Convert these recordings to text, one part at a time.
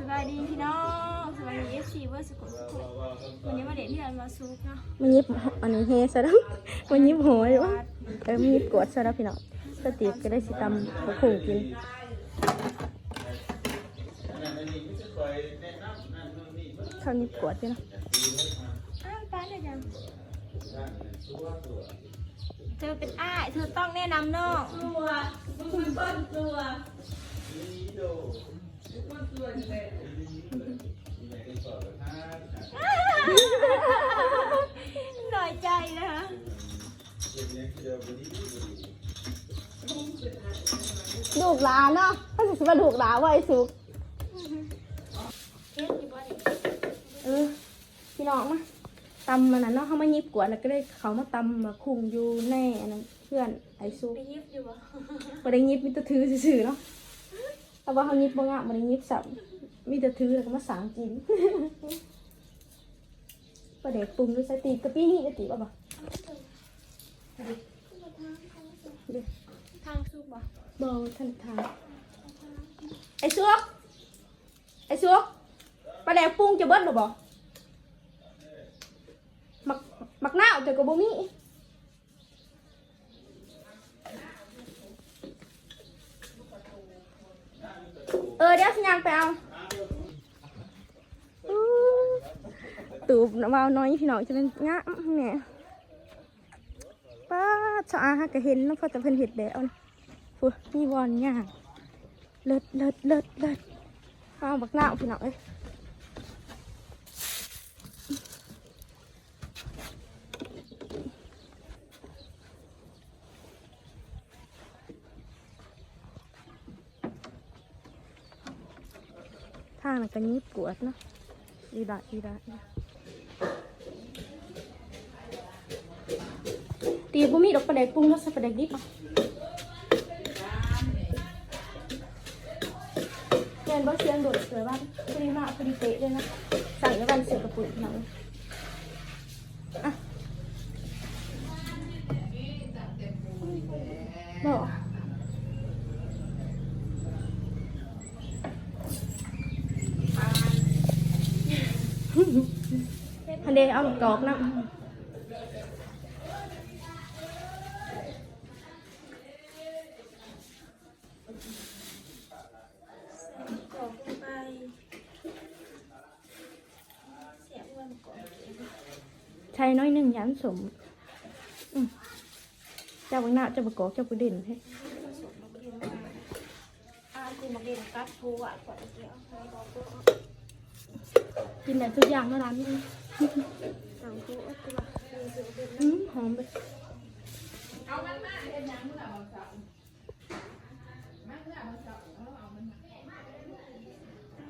สบายดีพี่น้องสบายดีเอฟซีเวอร์สกุลสกุลวันนี้มาเด็ดที่ร้านมาซุปเนาะมันยิบอันนี้เฮซะแล้วมันยิบหอยวะเออมันยิบกวดซะแล้วพี่น้องสติก็ได้สิตำขาวขู่กินเขาวยิบกวดพี่น้องอ้าวป้าได้ยังเธอเป็นอ้ายเธอต้องแนะนำน้องกลัวมึงเป็นตัว น่อยใจนะคะดูกหลานเนาะถ้าสิมาดูกหลานว่าไอ้สุกเฮ็ดอยู่บ่นี่เออพี่น้องมาตำมันน่ะเนาะเขามายิบกวดแล้วก็ได้เขามาตำมาคุงอยู่แน่อันนั้นเพื่อนไอ้สุกไปยิบอยู่บ่บ่ได้ยิบมีแต่ถือซื่อๆเนาะ แต่ว่าเขายิบบ่งะบ่ได้ยิบสับมีแต่ถือแล้วก็มาสางกินประเด็กปรุงด้วยสติกะปี้นี่กะติป่ะบ่ทางซุปบ่บ่ทันทานไอ้ซุกไอ้ซุกปลาแดกปรุงจะเบิดหรอบ่มักมักหน้าวแต่ก็บ่มี เออเดี๋ยวสัญญาณไปเอาตูบน้ำวาน้อยพี่น้องจะเป็นงะเนี่ยป้าชะอาฮะก็เห็นน้องพอจะเพิ่นเห็ดแล้วนะฟูมีวอนย่างเลิศเลิศเลิศเลิศเอาบักหน้าพี่น้องเอ้ยางนั้นก็ยิบกวดเนาะดีดะดีดะตีบ่มีดอกปลาแดกปรุงแล้วใส่ปลาแดกดิบอะเรียนบ่เสียงโดดสือบ้านพอดีมากพอดีเป๊ะเลยนะใส่แล้วกันเสือกระปุกหนังอะบอกอัน เดเอากรอกนะกอกลงไปเสียอ้วนกอกใช้น้อยหนึ่งยันสมเจ้าบังหน้าเจ้าบกอกเจ้าประเด็นให้ผสมลงไปกูมาเรียนกัดทูอะก่อนเดียวให้กินแบบทุกอย่างแล้านนี้ สั่งทูอะปีอนอืมหอมไป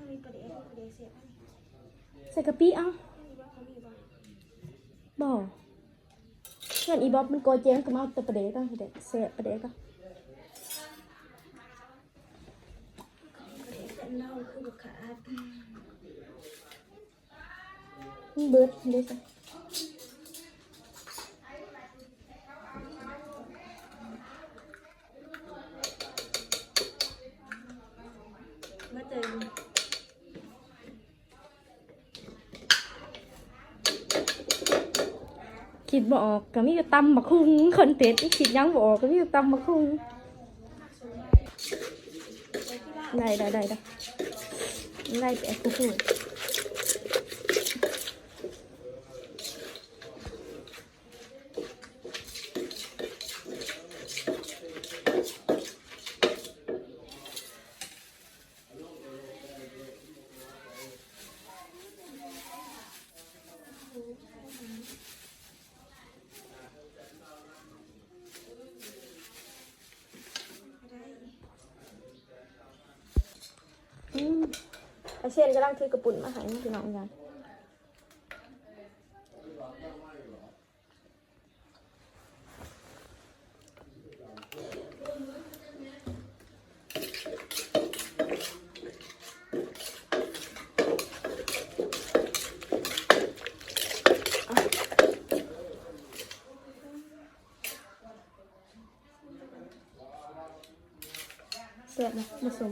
มีประเดี๋ยวประเดี๋ยวเสียบอันนี้ใส่กะปิเอ้าบ้างเขามีบ้างบ่เงินอีบ๊อบมันโกยเจ๊งก็มาเอาแตัวประเดกก็เด็กเสียประเดกก็ประเดี๋ยวกันเล่าคือบุคคามัน เบิดเด้สิมาเจอคิดบออกก็มีแต่ตำบักคุ้งคอนเทนต็ดคิดยังบออกก็มีแต่ตำบักคุ้งได้ได้ได้ได้ได้แต่คุ้ง ไอเช่นกำลังถือกระปุ่นมาหายพี่น้องกันเสียบนะผสม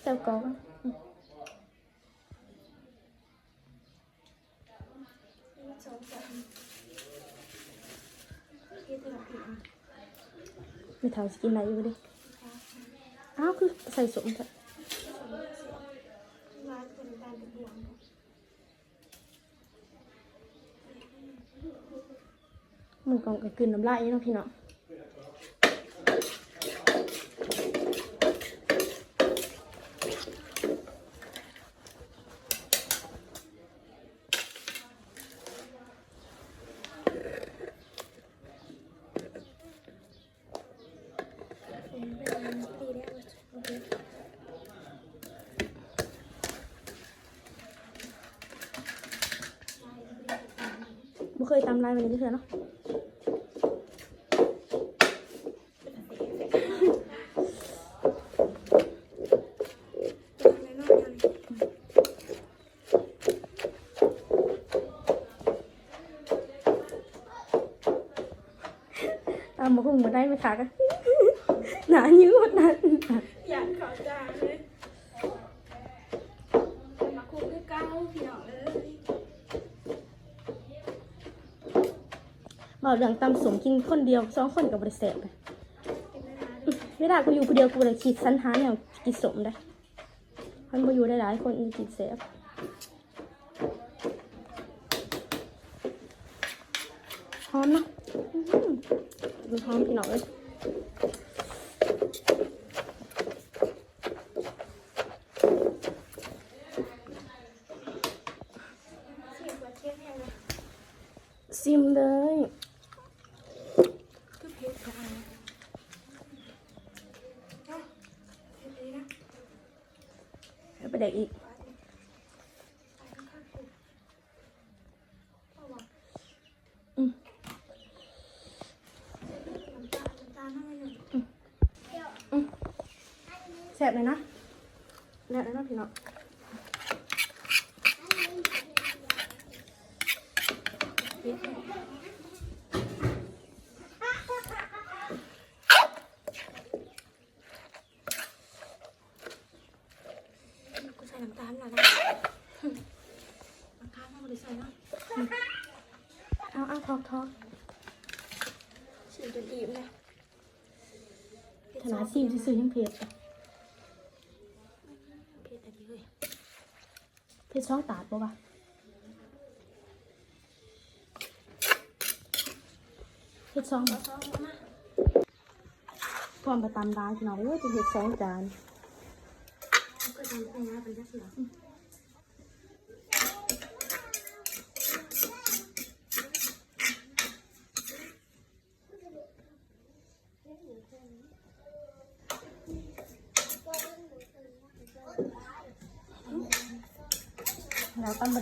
เสียบกรอกอะอืม ไม่เท่าสกินอะไรอยู่ดิอ้าวคือใส่สมเถอะร้านคนตาลบวงหมูกรอบกับกลืนน้ำลายเนาะพี่เนาะ เคยตำลายมันนี้เถอะเนาะตามมาหุ่งมาได้ไหมคะกันหนายืดนะอยากขอจานเลย บอกเรื่องตำสมกินคนเดียวสองคนกับบริเสบเวลากูอยู่คนเดียวกูเลยคิดสันหาเนี่ยกินสมได้มันมาอยู่ได้หลายคนกินเสบหอมนะหอดูหอมพี่น้องเลย เสียบกว่าเทียบเนี่ยเลย ซิมเลย คือเพชรค่ะเนาะเพชรเลยนะ แล้วไปเด็กอีก ไปข้างๆกูเอาวะ อืม น้ำตาลน้ำตาลทำไมหนึ่ง แสบเลยนะแล้วแล้วเนาะพี่น้องกูใส่น้ำตาลหน่อยนะน้ำตาลมาเลยใส่เนาะเอาเอาทอกทอกฉีดจนอิ่มเลยธนาซิมซื่อๆยังเผ็ดเพชรอันนี้เลย ที่ช่องตาดปะวะเผ็ดช่องเอาซองพร้อมไปตามร้านพี่น้องเอ้ยจะเผ็ดสองจานก็ทำเป็นนะเป็นจักเสือ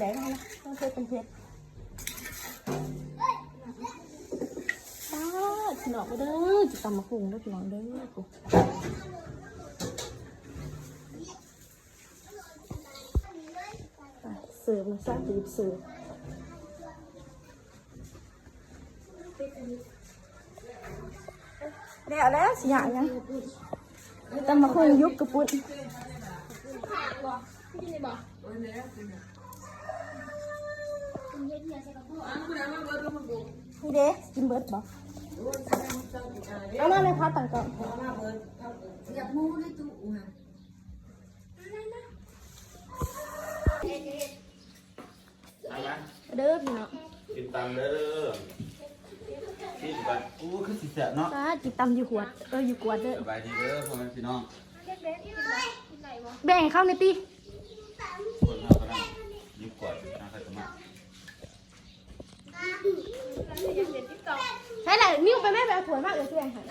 เราตำบะแดงนะต้องเผ็ดเป็นเผ็ดป้าดพี่น้องไปเด้อจะตำมะพุงเด้อพี่น้องเด้อกูไปเสิร์ฟมาซะรีบเสิร์ฟแล้วแล้วสิอย่างยังตำมะพุงยุบกระปุ้น นี่เด้กินเบิร์ดบ่เอามาเลยพัดต่างก่อนเด้อพี่น้องกินตังเด้อกินกันอู้คือสิแสบเนาะป้าจิตตำอยู่ขวด เอออยู่ขวดเด้อสบายดีเด้อพ่อแม่พี่น้องแบ่งเข้าในตีคนเรากำลังยิบกวดนะ ใช่แหละนิ้วไปแม่ไปเอาถ้วมากเลยเพื่อนค่ะ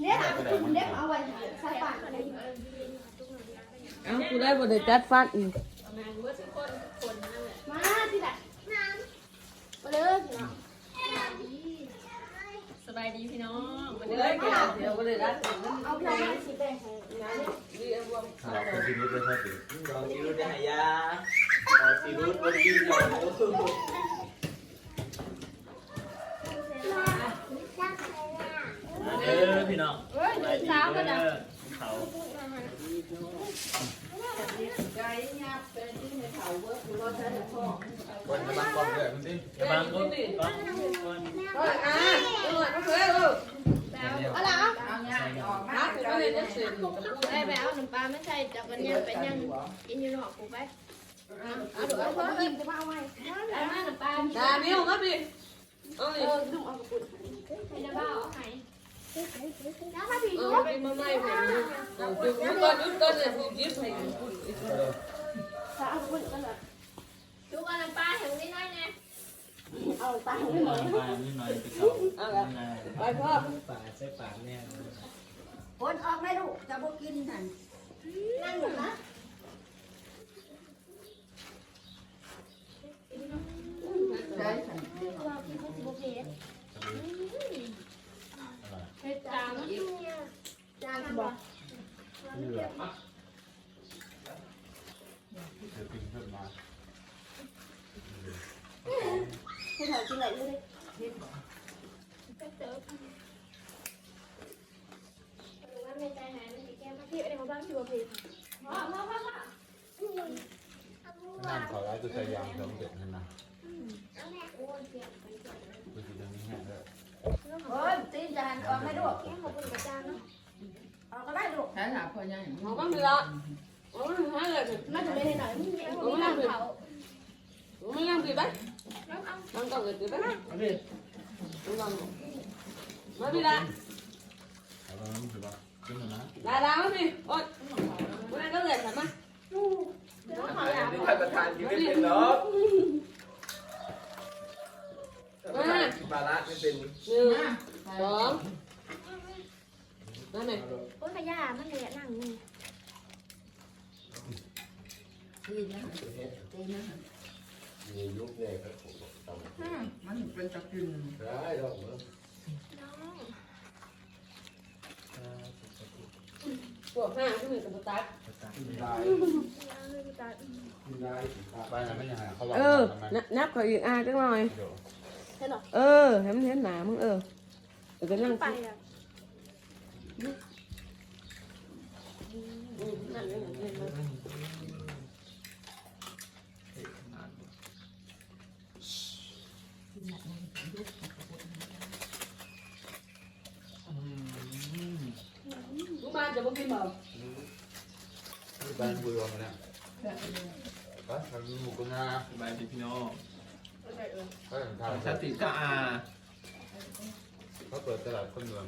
เนี่ยคุณเล็บเอาไว้ใส่ปากอะไรเอ้ากูได้บทเด้จัดฟันอีกมาที่ไหนมาเลยพี่น้องส บายดีพี่น้องมาเด้อแกเดี๋ยวบ่ได้รัดเอาพี่น้องมาสีแดงให้นะนี่เราเป็นชีวิตได้ใช่ไหมเราชีวิตได้ยาเราชีวิตวันดีเราเด้อพี่น้องสบายดีเด้อเขาใจยับเป็นที่ในเขา คนจะมาบอกเลยมันดิจะมาคนก่อนก่อนเฮ้ยอะเออเขาเคยเออเอาละเอาเนี่ยออกมาคือไม่ได้เสียงได้ไปเอาน้ำปลาไม่ใช่จับกันยังเป็นยังกินอยู่นอกกูไปเอาดูเอาเพิ่มยิ้มกูมาเอาไว้ได้มาน้ำปลาดามิวมาพี่เอาดิให้น้ำปลาเอาให้น้ำมาพี่เออไปมาใหม่ผมจุ ดก่อจุดก่อนเนี่ยยิบให้คุณดูกันน้ำปลาเห็นนิดน่อยแน่ไปนิดหน่อยไปเขาเอาละไปพ่อป่าใส่ปาแน่คนออกไม่ลูกจะบ่กินนนั่งอยู่นะใช่ค่ะว่าพี่เขาสิบเพชรเพชรจางจางบอกเมมาให้ถอยกินไหนเลยเติมว่าในะไรของบ้างสิบเพชรพ่อพ่อพ่อพ่อน้ำขอร้ายตัวใจยางสองเด็ดนั่นนะกูจะยังไม่แห้งเลย คนตีนจะหันออกไม่ลูก แก้ขอบคุณกระจางเนาะ อ อกก็ได้ลูกใช่ค่ะพ่อยังเอาบ้างไปละเอาบ้างให้เลยมาทะเลหน่อยมึงยังมีน้ำเขาไม่ยังดีไหมน้ำ เอามันเหมเอาดิมันมาพี่ละเอาไปมันถือว่าขึ้นนะดาดามาพี่โอ๊ยมันก็เลยใช่ไหมนี่ท่านประธานกินไม่เป็นหรอกมาบาระไม่เป็นหนึ่งสองนั่นไงโอ้ยขยะมันเลยนั่งนี่ตีนะตีนะมียุคเนี่ยครับผมต้องมันเป็นตะกินได้หรอกเหรอน้องพวกห้าที่มีกระปุกตัดได้ไม่รู้จักได้ไปนะไม่ยังไงเขาบอกเออนับก็อีกอะจังหน่อยเดี๋ยวเออเห็นเห็นหนามึงเออเดี๋ยวจะนั่งไป กิน อะ นั่งเล่นเล่นมา ลูกบ้านจะมากินเปล่าบ้านคุยกันมาเนี่ยไปทำหมูกุ้งนะสบายดีพี่น้องก็ทำสติกะอาเขาเปิดตลาดคนเมือง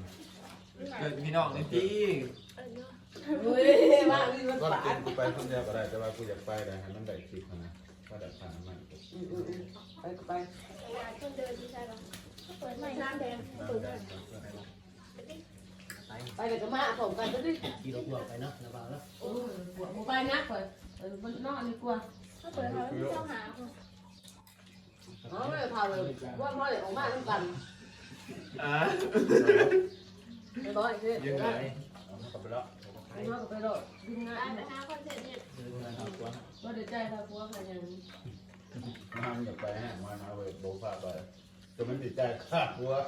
เกิดพี่น้องจริงเฮ้ยมามีมันก็ปากิดนกูไปคนเดียวก็ได้แต่ว่ากูอยากไปแต่ให้มันได้คลิปนะว่าดับผ่านมันไปไปต้นเดินที่ใช่ปะเปิดใหม่น้ำแดง ไปกับจะมาผมกันจะดิขี่รถบวกไปเนาะระบาดแล้วโอ้ยปวดหัวไปนักเลยเออมันนอนดีกว่าเปิดเขาเจ้าหาคนอ๋อไม่พาเลยว่าพ่อเด็กออกมาต้องกันอ่าไปร้อยคือยังไงเอามากลับไปแล้วไปนอนกับไปโดดดึงงาไปนไปหาคอนเสิร์ตเนี่ยก็เดี๋ยวใจถ้าพัวใครยังมันอยากไปให้มามาเว้ยโบฟ้าไปจะมันติดใจขาดวั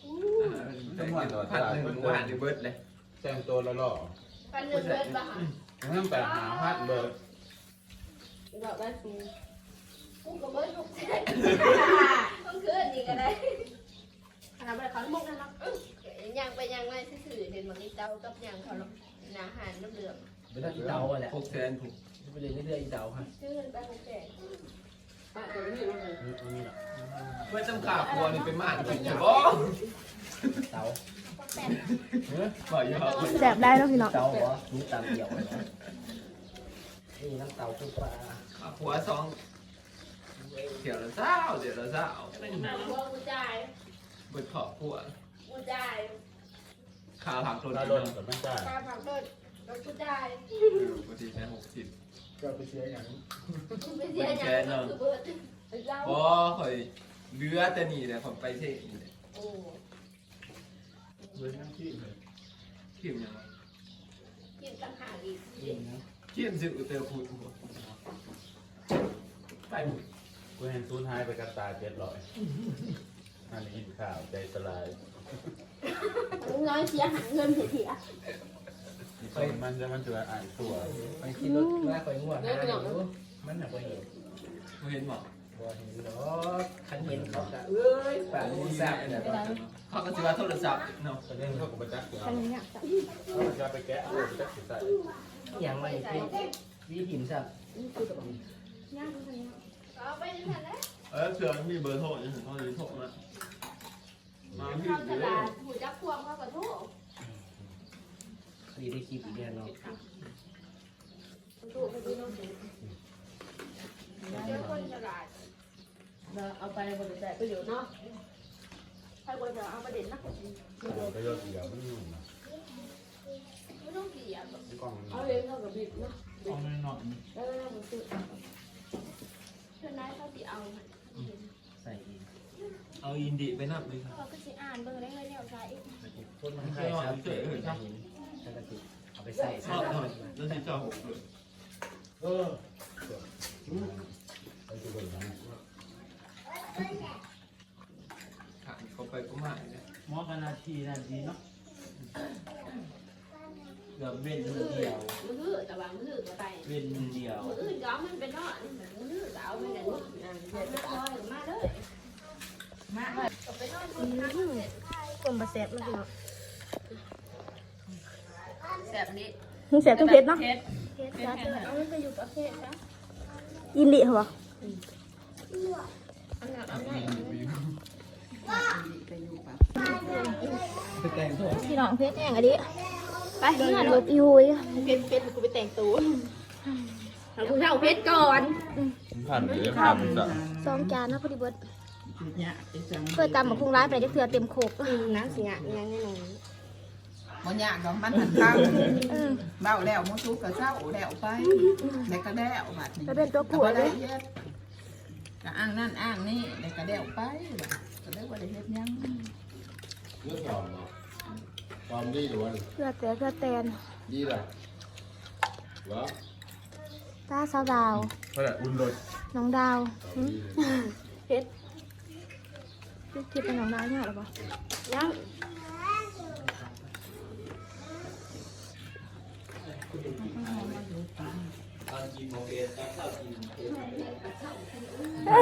วจังหวัดพัดหนึ่งหวานในเบิร์ดเลยแต่งตัวแล้วหล่อปันหนึ่งเบิร์ดปะตั้งแต่หาพัดเบิร์ดเราได้ปูกูกับเบิร์ดถูกใจต้องคืนนี่ก็ได้ขนาดไปเขามุกนะเนาะยังไปยังไงซื่อๆเห็นมันนี่เจ้ากับยังเขาหรอกอาหารน้ำเหลืองเป็นอีเตาอะแหละหกแสนถูกไปเรียนเรื่อยๆอีเตาครับชื่อไปหกแสนอะ เดี๋ยวนี้มันนี่แหละเมื่อจำขาบัวนี่เป็นมากจริงๆบ่เตาหกแสนบ่อยอแสบได้แล้วพี่น้องเตาเหรอรู้ตามเกี่ยวเลยนะนี่น้ำเตาคือปลาขาบัวสองเดี๋ยวละเศร้าเดี๋ยวละเศร้าหัวกูจ่ายบิดขอบพัวกูจ่ายขาผักโดนโดนกับมันจ่ายค่าผักต้นกูจ่ายปกติใช้หกสิบ ก็ไปเชียร์อย่างไม่เสียอย่างคือเบิร์ดเจ้าบ่ข่อยเรือแต่นี่แหละผมไปเท่นี่แหละโอ้เบิร์ดทั้งที่เลยขีมยังกินต่างหากอีกยิงนะขีมสิอุเตอร์พูดไปหมดกูเห็นซูนหายไปกับตาเจ็ดร้อยอันนี้กินข้าวใจสลายมึงไงน้อยเสียหาเงินเสียเสีย มันจะมันจะอ่านตัวไปกินรถมาคอยง่วงหาอยู่มันน่ะบ่เห็นไม่เห็นหรอบ่เห็นดอกคันเห็นเขาก็เอ้ยปานนี้ทราบเนี่ยเขาก็จะว่าโทรศัพท์เนาะจะเล่นเขากับปรจักษ์ทำอย่างเงี้ยจ้ะเขาจะไปแกะเอาประจักใส่อย่างไรพี่วิธีทราบย่างทำอย่างเงี้ยเอาไปจังซั่นแหละเออเผื่อมีเบอร์โทรยังถึงเขาจะโทรมามาพี่เข้า เลย ลาดหูจักพวงเขาก็โทร สีได้คลิปอีกแล้วเนาะโทรไปดูน้องสิเจอคนตลาดเราเอาไปบริจาคประโยชน์เนาะใครควรจะเอาประเด็นนะประโยชน์เดียวมันไม่ต้องเกลียดกล้องเอาเองเขากับบิดเนาะเอาหน่อยแล้วเราไปซื้อเพื่อนนายเขาสิเอาใส่อีกเอาอินดีไปนับเลยครับเราก็สิอ่านเบิ่งได้เลยเนี่ยใช่คนมันให้ครับเฉยๆครับปกติ เอาไปใส่ชอบหน่อยแล้วที่จะหกเออไปดูกันนะขาดเขาไปก็มาเนี่ยหมอกันนาทีนาทีเนาะเกือบเว้นมือเดียวมือหื้อแต่ว่ามือหื้อก็ไปเว้นมือเดียวมืออื่นก็มันเป็นนอนมือหื้อก็เอาไปกันนี่เด็กน้อยมาเลยมาเลยก็ไปนอนคนนั้นกลมบะแสบมันสิเนาะ แสบนี้มึงแสบทุกเพชรเนาะเพชรเพชรจ้าเเอามันไปอยู่ประเทศนะอินดิเหรออันนั้นเอาไงไปแต่งตัวพี่น้องเพชรแองอันนี้ไปเงินลบอีหุยเพชรเพชรกูไปแต่งตัวเอากูเช่าเพชรก่อนผ่านหรือผ่านจ้ะสองจานนะพอดีเบิดเพื่อตำบักพุงร้ายไปได้เพื่อเต็มโขกน้ำสิงะยังไงหนู บ่ยากดอกมันหันข้างเออเบ้าแล้วมันทุกข์ก็เศร้าแล้วไปแล้วก็แล้วบัดนี้แล้วเป็นตัวก็ผัวบ่เลได้ยเฮ็ดก็อ้างนั่นอ้างนี่แล้วก็แล้วไปก็ได้บ่ได้เฮ็ดหยังเรื่องความความดีหรือว่าเพื่อแต่เพื่อแตนดีล่ะวะตาสาวดาว เพราะอะไรอุ่นรถน้องดาวหึเพชรคิดเป็นน้องดาวเนี่ยหรอปะยัง ฮ่า